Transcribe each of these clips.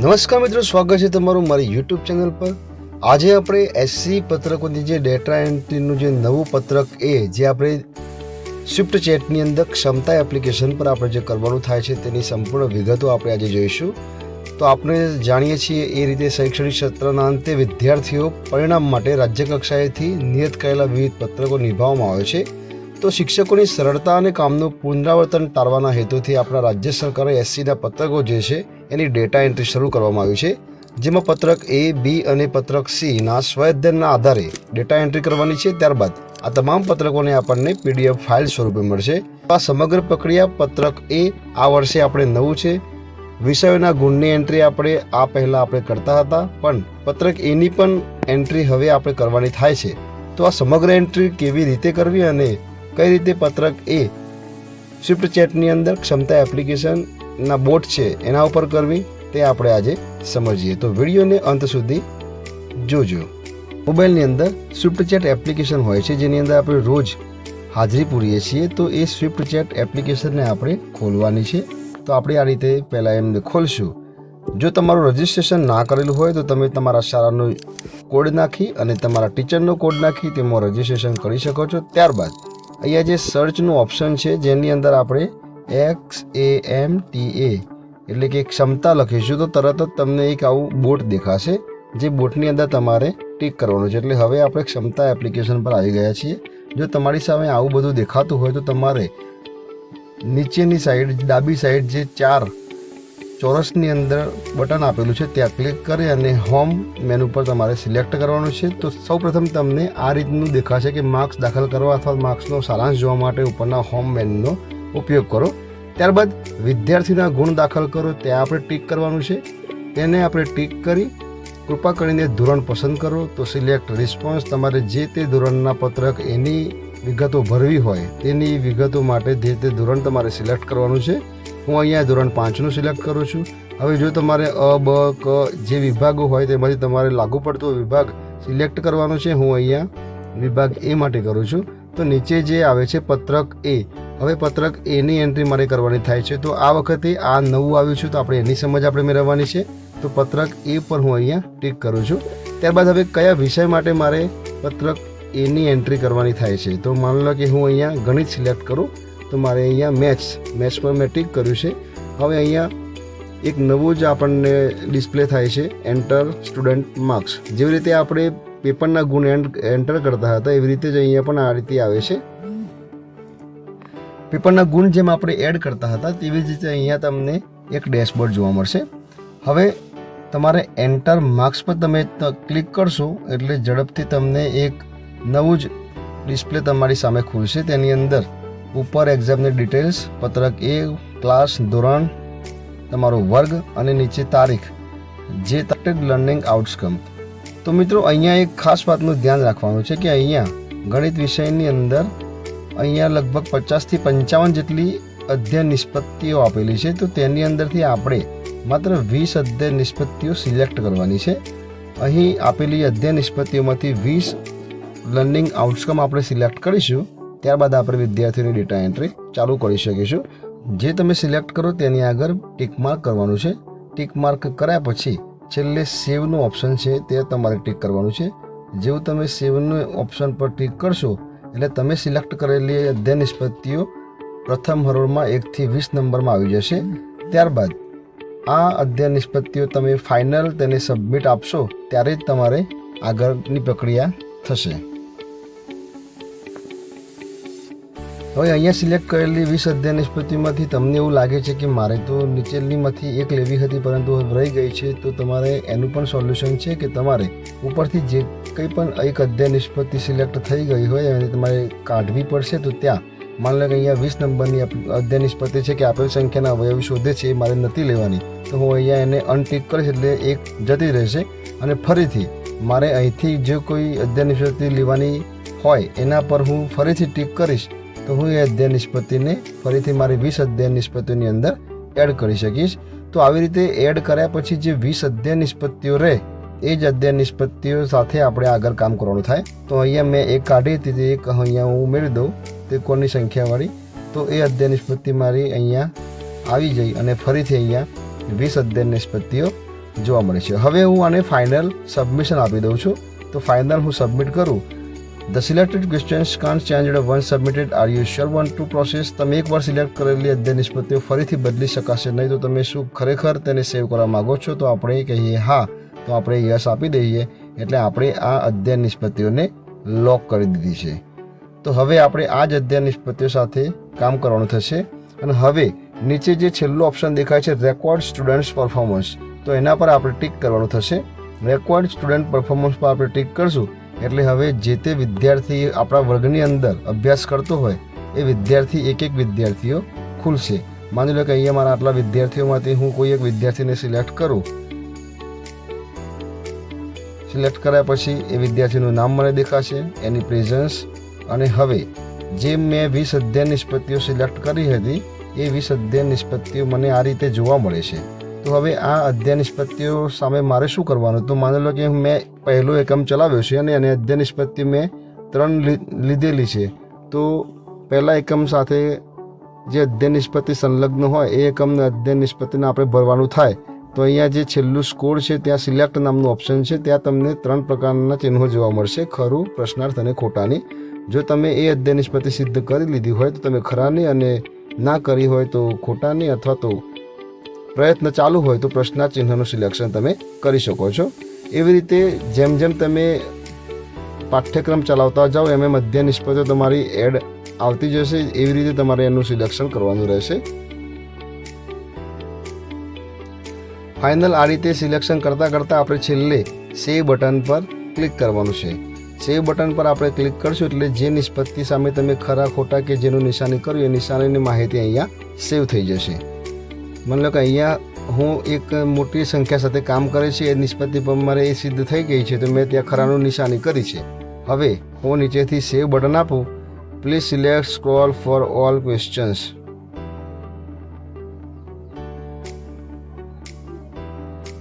નમસ્કાર મિત્રો, સ્વાગત છે તમારું મારી યુટ્યુબ ચેનલ પર. આજે આપણે એસસી પત્રકોની જે ડેટા એન્ટ્રીનું જે નવું પત્રક એ, જે આપણે સ્વિફ્ટ ચેટની અંદર ક્ષમતા એપ્લિકેશન પર આપણે જે કરવાનું થાય છે, તેની સંપૂર્ણ વિગતો આપણે આજે જોઈશું. તો આપણે જાણીએ છીએ એ રીતે શૈક્ષણિક સત્રના અંતે વિદ્યાર્થીઓ પરિણામ માટે રાજ્ય કક્ષાએથી નિયત કરેલા વિવિધ પત્રકો નિભાવવામાં આવે છે. તો શિક્ષકોની સરળતા અને કામનું પુનરાવર્તન ટાળવાના હેતુથી આપણા રાજ્ય સરકારે એસસીના પત્રકો જે છે એની ડેટા એન્ટ્રી શરૂ કરવામાં આવી છે, જેમાં પત્રક એ, બી અને પત્રક સીના સ્વઅધ્યયનના આધારે ડેટા એન્ટ્રી કરવાની છે. ત્યારબાદ આ તમામ પત્રકોને આપણને પીડીએફ ફાઇલ સ્વરૂપે મળશે. આ સમગ્ર પ્રક્રિયા પત્રક એ, આ વર્ષે આપણે નવું છે. વિષયોના ગુણની એન્ટ્રી આપણે, આ પહેલાં આપણે કરતા હતા, પણ પત્રક એની પણ એન્ટ્રી હવે આપણે કરવાની થાય છે. તો આ સમગ્ર એન્ટ્રી કેવી રીતે કરવી અને કઈ રીતે પત્રક એ સ્વિફ્ટ ચેટની અંદર ક્ષમતા એપ્લિકેશનના બોટ છે એના ઉપર કરવી તે આપણે આજે સમજીએ. તો વિડીયોને અંત સુધી જોજો. મોબાઈલની અંદર સ્વિફ્ટ ચેટ એપ્લિકેશન હોય છે, જેની અંદર આપણે રોજ હાજરી પૂરીએ છીએ, તો એ સ્વિફ્ટ ચેટ એપ્લિકેશનને આપણે ખોલવાની છે. તો આપણે આ રીતે પહેલાં એમને ખોલશું. જો તમારું રજિસ્ટ્રેશન ના કરેલું હોય, તો તમે તમારા શાળાનો કોડ નાખી અને તમારા ટીચરનો કોડ નાખી તેમાં રજિસ્ટ્રેશન કરી શકો છો. ત્યારબાદ અહીંયા જે સર્ચનું ઓપ્શન છે, જેની અંદર આપણે એક્સ એ એમ ટી એ એટલે કે ક્ષમતા લખીશું, તો તરત જ તમને એક આવું બોટ દેખાશે, જે બોટની અંદર તમારે ટીક કરવાનું છે. એટલે હવે આપણે ક્ષમતા એપ્લિકેશન પર આવી ગયા છીએ. જો તમારી સામે આવું બધું દેખાતું હોય, તો તમારે નીચેની સાઈડ ડાબી સાઈડ જે ચાર ચોરસની અંદર બટન આપેલું છે, ત્યાં ક્લિક કરી અને હોમ મેનુ પર તમારે સિલેક્ટ કરવાનું છે. તો સૌપ્રથમ તમને આ રીતનું દેખાશે કે માર્ક્સ દાખલ કરવા અથવા માર્ક્સનો સારાંશ જોવા માટે ઉપરના હોમ મેનુનો ઉપયોગ કરો. ત્યારબાદ વિદ્યાર્થીના ગુણ દાખલ કરો, ત્યાં આપણે ટીક કરવાનું છે. તેને આપણે ટીક કરી, કૃપા કરીને ધોરણ પસંદ કરો. તો સિલેક્ટ રિસ્પોન્સ, તમારે જે તે ધોરણના પત્રક એની વિગતો ભરવી હોય તેની વિગતો માટે જે તે ધોરણ તમારે સિલેક્ટ કરવાનું છે. હું અહીંયા ધોરણ પાંચનું સિલેક્ટ કરું છું. હવે જો તમારે અ, બ, ક જે વિભાગો હોય તેમાંથી તમારે લાગુ પડતો વિભાગ સિલેક્ટ કરવાનો છે, હું અહીંયા વિભાગ એ માટે કરું છું. તો નીચે જે આવે છે પત્રક એ, હવે પત્રક એની એન્ટ્રી મારે કરવાની થાય છે. તો આ વખતે આ નવું આવ્યું છે, તો આપણે એની સમજ આપણે મેળવવાની છે. તો પત્રક એ પર હું અહીંયા ટીક કરું છું. ત્યારબાદ હવે કયા વિષય માટે મારે પત્રક એની એન્ટ્રી કરવાની થાય છે? તો માની લો કે હું અહીંયા ગણિત સિલેક્ટ કરું. તો મારે અહીંયા મેથ્સ મેથ્સ પર મેં ટીક કર્યું છે. હવે અહીંયા એક નવું જ આપણને ડિસ્પ્લે થાય છે એન્ટર સ્ટુડન્ટ માર્ક્સ જેવી રીતે આપણે પેપરના ગુણ એન્ટર કરતા હતા, એવી રીતે જ અહીંયા પણ આ રીતે આવે છે. પેપરના ગુણ જેમ આપણે એડ કરતા હતા, તેવી જ રીતે અહીંયા તમને એક ડેશબોર્ડ જોવા મળશે. હવે તમારે એન્ટર માર્ક્સ પર તમે ક્લિક કરશો, એટલે ઝડપથી તમને એક નવું જ ડિસ્પ્લે તમારી સામે ખુલશે તેની અંદર. ઉપર એક્ઝામની ડિટેલ્સ પત્રક એ ક્લાસ ધોરણ, તમારો વર્ગ અને નીચે તારીખ, જે તારીખ લર્નિંગ આઉટકમ તો મિત્રો, અહીંયા એક ખાસ વાતનું ધ્યાન રાખવાનું છે કે અહીંયા ગણિત વિષયની અંદર અહીંયા લગભગ પચાસથી પંચાવન જેટલી અધ્યયન નિષ્પત્તિઓ આપેલી છે. તો તેની અંદરથી આપણે માત્ર વીસ અધ્યયન નિષ્પત્તિઓ સિલેક્ટ કરવાની છે. અહીં આપેલી અધ્યયન નિષ્પત્તિઓમાંથી વીસ લર્નિંગ આઉટકમ આપણે સિલેક્ટ કરીશું. ત્યારબાદ આપણે વિદ્યાર્થીઓની ડેટા એન્ટ્રી ચાલુ કરી શકીશું. જે તમે સિલેક્ટ કરો તેની આગળ ટીક માર્ક કરવાનું છે. ટીક માર્ક કર્યા પછી છેલ્લે સેવનું ઓપ્શન છે તે તમારે ટીક કરવાનું છે. જેવું તમે સેવનું ઓપ્શન પર ટીક કરશો, એટલે તમે સિલેક્ટ કરેલી અધ્યયન નિષ્પત્તિઓ પ્રથમ હરોળમાં એકથી વીસ નંબરમાં આવી જશે. ત્યારબાદ આ અધ્યયન નિષ્પત્તિઓ તમે ફાઇનલ તેને સબમિટ આપશો, ત્યારે જ તમારે આગળની પ્રક્રિયા થશે. હવે અહીંયા સિલેક્ટ કરેલી વીસ અધ્યયન નિષ્પત્તિમાંથી તમને એવું લાગે છે કે મારે તો નીચેનીમાંથી એક લેવી હતી પરંતુ રહી ગઈ છે, તો તમારે એનું પણ સોલ્યુશન છે કે તમારે ઉપરથી જે કંઈ પણ એક અધ્યાય નિષ્પત્તિ સિલેક્ટ થઈ ગઈ હોય અને તમારે કાઢવી પડશે, તો ત્યાં માની લો કે અહીંયા વીસ નંબરની અધ્યાય નિષ્પત્તિ છે કે આપેલ સંખ્યાના અવયવ શોધે છે એ મારે નથી લેવાની, તો હું અહીંયા એને અનટીક કરીશ એટલે એક જતી રહેશે અને ફરીથી મારે અહીંથી જે કોઈ અધ્યાય નિષ્પત્તિ લેવાની હોય એના પર હું ફરીથી ટીક કરીશ તો હું એ અધ્યયન નિષ્પત્તિને ફરીથી મારી વીસ અધ્યયન નિષ્પત્તિની અંદર એડ કરી શકીશ. તો આવી રીતે એડ કર્યા પછી જે વીસ અધ્યયન નિષ્પત્તિઓ રહે, એ જ અધ્યયન નિષ્પત્તિઓ સાથે આપણે આગળ કામ કરવાનું થાય. તો અહીંયા મેં એક કાઢી હતી, તે એક અહીંયા હું ઉમેરી દઉં, તે કોની સંખ્યાવાળી. તો એ અધ્યયન નિષ્પત્તિ મારી અહીંયા આવી જઈ અને ફરીથી અહીંયા વીસ અધ્યયન નિષ્પત્તિઓ જોવા મળે છે. હવે હું આને ફાઇનલ સબમિશન આપી દઉં છું. તો ફાઇનલ હું સબમિટ કરું. The selected questions can't change once submitted are you sure want to process તમે એકવાર સિલેક્ટ કરેલી અધ્યયન નિષ્પત્તિઓ ફરીથી બદલી શકાશે. નહીં તો તમે શું ખરેખર તેને સેવ કરવા માગો છો? તો આપણે કહીએ હા. તો આપણે યસ આપી દઈએ. એટલે આપણે આ અધ્યયન નિષ્પત્તિઓને લોક કરી દીધી છે. તો હવે આપણે આ જ અધ્યયન નિષ્પત્તિઓ સાથે કામ કરવાનું થશે. અને હવે નીચે જે છેલ્લું ઓપ્શન દેખાય છે રેકોર્ડ સ્ટુડન્ટ્સ પરફોર્મન્સ તો એના પર આપણે ટીક કરવાનું થશે. રેકોર્ડ સ્ટુડન્ટ પરફોર્મન્સ પર આપણે ટીક કરશું. એટલે હવે જે તે વિદ્યાર્થી આપણા વર્ગની અંદર અભ્યાસ કરતો હોય, એ વિદ્યાર્થી એક એક વિદ્યાર્થીઓ ખુલશે. માની લો કે અહીંયા મારા આટલા વિદ્યાર્થીઓમાંથી હું કોઈ એક વિદ્યાર્થીને સિલેક્ટ કરું. સિલેક્ટ કર્યા પછી એ વિદ્યાર્થીનું નામ મને દેખાશે, એની પ્રેઝન્સ, અને હવે જે મેં વીસ અધ્યયન નિષ્પત્તિઓ સિલેક્ટ કરી હતી, એ વીસ અધ્યયન નિષ્પત્તિઓ મને આ રીતે જોવા મળે છે. તો હવે આ અધ્યય નિષ્પત્તિઓ સામે મારે શું કરવાનું? તો માની લો કે મેં પહેલો એકમ ચલાવ્યો છે અને એને અધ્યય નિષ્પત્તિ મેં ત્રણ લીધેલી છે. તો પહેલા એકમ સાથે જે અધ્યય નિષ્પત્તિ સંલગ્ન હોય, એ એકમને અધ્યય નિષ્પત્તિને આપણે ભરવાનું થાય. તો અહીંયા જે છેલ્લું સ્કોર છે, ત્યાં સિલેક્ટ નામનું ઓપ્શન છે, ત્યાં તમને ત્રણ પ્રકારના ચિહ્નો જોવા મળશે. ખરું, પ્રશ્નાર્થ અને ખોટાની. જો તમે એ અધ્યય નિષ્પત્તિ સિદ્ધ કરી લીધી હોય, તો તમે ખરાની અને ના કરી હોય તો ખોટાની અથવા તો પ્રયત્ન ચાલુ હોય તો પ્રશ્નાર્થ ચિહ્નનું સિલેક્શન તમે કરી શકો છો. એવી રીતે જેમ જેમ તમે પાઠ્યક્રમ ચલાવતા જાઓ, એમ અધ્યયન નિષ્પત્તિઓ તમારી એડ આવતી જશે. એવી રીતે તમારે એનું સિલેક્શન કરવાનું રહેશે. ફાઇનલ આ રીતે સિલેક્શન કરતાં કરતાં આપણે છેલ્લે સેવ બટન પર ક્લિક કરવાનું છે. સેવ બટન પર આપણે ક્લિક કરશું એટલે જે નિષ્પત્તિ સામે તમે ખરા ખોટા કે જેનું નિશાની કર્યું, એ નિશાનીની માહિતી અહીંયા સેવ થઈ જશે. માની લો કે અહીંયા હું એક મોટી સંખ્યા સાથે કામ કરે છે, એ નિષ્પત્તિ પર મારે એ સિદ્ધ થઈ ગઈ છે, તો મેં ત્યાં ખરાનું નિશાની કરી છે. હવે હું નીચેથી સેવ બટન આપું. Please select scroll for all questions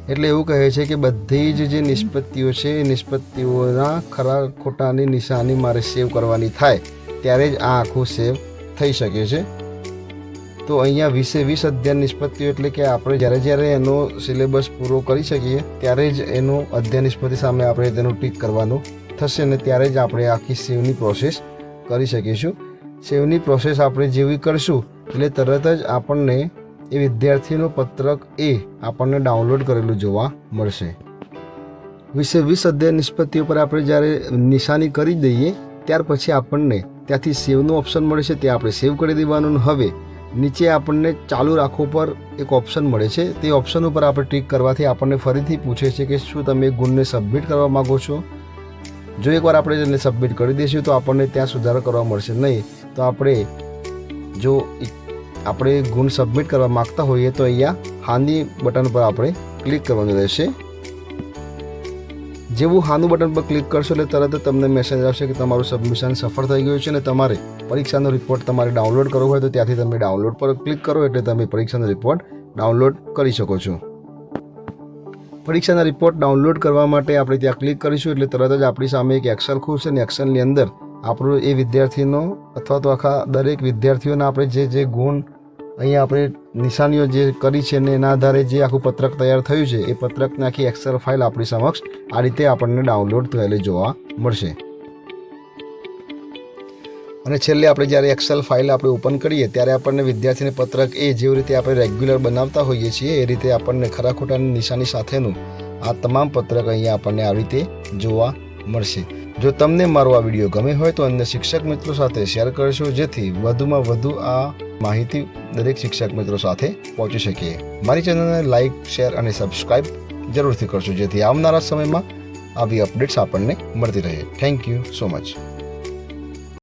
એટલે એવું કહે છે કે બધી જ જે નિષ્પત્તિઓ છે, એ નિષ્પત્તિઓના ખરા ખોટાની નિશાની મારે સેવ કરવાની થાય. ત્યારે જ આ આખું સેવ થઈ શકે છે. તો અહીંયા વીસે વીસ અધ્યયન નિષ્પત્તિઓ એટલે કે આપણે જ્યારે જ્યારે એનો સિલેબસ પૂરો કરી શકીએ, ત્યારે જ એનો અધ્યયન નિષ્પત્તિ સામે આપણે તેનું ટીક કરવાનું થશે અને ત્યારે જ આપણે આખી સેવની પ્રોસેસ કરી શકીશું. સેવની પ્રોસેસ આપણે જેવી કરશું, એટલે તરત જ આપણને એ વિદ્યાર્થીનો પત્રક એ આપણને ડાઉનલોડ કરેલું જોવા મળશે. વીસે વીસ અધ્યયન નિષ્પત્તિઓ પર આપણે જ્યારે નિશાની કરી દઈએ, ત્યાર પછી આપણને ત્યાંથી સેવનું ઓપ્શન મળે છે તે આપણે સેવ કરી દેવાનું. હવે નીચે આપણને ચાલુ રાખો પર એક ઓપ્શન મળે છે. તે ઓપ્શન ઉપર આપણે ટીક કરવાથી આપણને ફરીથી પૂછે છે કે શું તમે ગુણને સબમિટ કરવા માગો છો? જો એકવાર આપણે એને સબમિટ કરી દઈશું તો આપણને ત્યાં સુધારો કરવા મળશે નહીં. તો આપણે જો આપણે ગુણ સબમિટ કરવા માગતા હોઈએ તો અહીંયા હાની બટન પર આપણે ક્લિક કરવાનું રહેશે. જેવું હાનું બટન પર ક્લિક કરશો એટલે તરત તમને મેસેજ આવશે કે તમારું સબમિશન સફળ થઈ ગયું છે અને તમારે પરીક્ષાનો રિપોર્ટ તમારે ડાઉનલોડ કરવો હોય તો ત્યાંથી તમે ડાઉનલોડ પર ક્લિક કરો એટલે તમે પરીક્ષાનો રિપોર્ટ ડાઉનલોડ કરી શકો છો. પરીક્ષાના રિપોર્ટ ડાઉનલોડ કરવા માટે આપણે ત્યાં ક્લિક કરીશું એટલે તરત જ આપણી સામે એક એક્સેલ ખુલશે અને એક્સેલની અંદર આપણો એ વિદ્યાર્થીનો અથવા તો આખા દરેક વિદ્યાર્થીઓના આપણે જે જે ગુણ અહીંયા આપણે નિશાનીઓ જે કરી છે ને એના આધારે જે આખું પત્રક તૈયાર થયું છે, એ પત્રકની આખી એક્સેલ ફાઇલ આપણી સમક્ષ આ રીતે આપણને ડાઉનલોડ થયેલી જોવા મળશે. અને છેલ્લે આપણે જ્યારે એક્સેલ ફાઇલ આપણે ઓપન કરીએ, ત્યારે આપણને વિદ્યાર્થીને પત્રક એ જેવી રીતે આપણે રેગ્યુલર બનાવતા હોઈએ છીએ, એ રીતે આપણને ખરા ખોટાની નિશાની સાથેનું આ તમામ પત્રક અહીંયા આપણને આવી રીતે જોવા મળશે. જો તમને મારો આ વીડિયો ગમે હોય તો અન્ય શિક્ષક મિત્રો સાથે શેર કરશો, જેથી વધુમાં વધુ આ માહિતી દરેક શિક્ષક મિત્રો સાથે પહોંચી શકીએ મારી ચેનલને લાઇક શેર અને સબસ્ક્રાઇબ જરૂરથી કરશો, જેથી આવનારા સમયમાં આવી અપડેટ્સ આપણને મળતી રહે. Thank you so much.